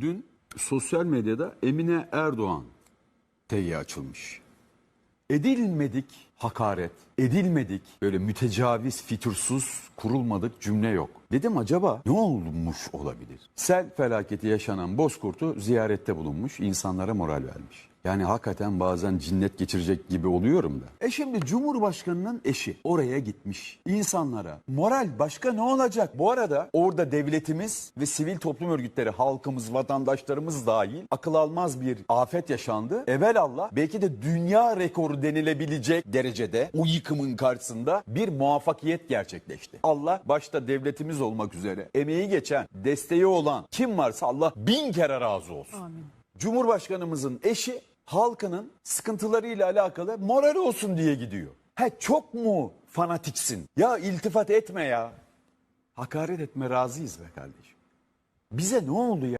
Dün sosyal medyada Emine Erdoğan teyye açılmış. Edilmedik hakaret, edilmedik böyle mütecaviz, fitursuz, kurulmadık cümle yok. Dedim acaba ne olmuş olabilir? Sel felaketi yaşanan Bozkurt'u ziyarette bulunmuş, insanlara moral vermiş. Yani hakikaten bazen cinnet geçirecek gibi oluyorum da. E şimdi Cumhurbaşkanı'nın eşi oraya gitmiş. İnsanlara moral başka ne olacak? Bu arada orada devletimiz ve sivil toplum örgütleri, halkımız, vatandaşlarımız dahil akıl almaz bir afet yaşandı. Evelallah belki de dünya rekoru denilebilecek derecede o yıkımın karşısında bir muvaffakiyet gerçekleşti. Allah başta devletimiz olmak üzere emeği geçen, desteği olan kim varsa Allah bin kere razı olsun. Cumhurbaşkanımızın eşi halkının sıkıntılarıyla alakalı moral olsun diye gidiyor. He çok mu fanatiksin? Ya iltifat etme ya. Hakaret etme razıyız be kardeşim. Bize ne oldu ya?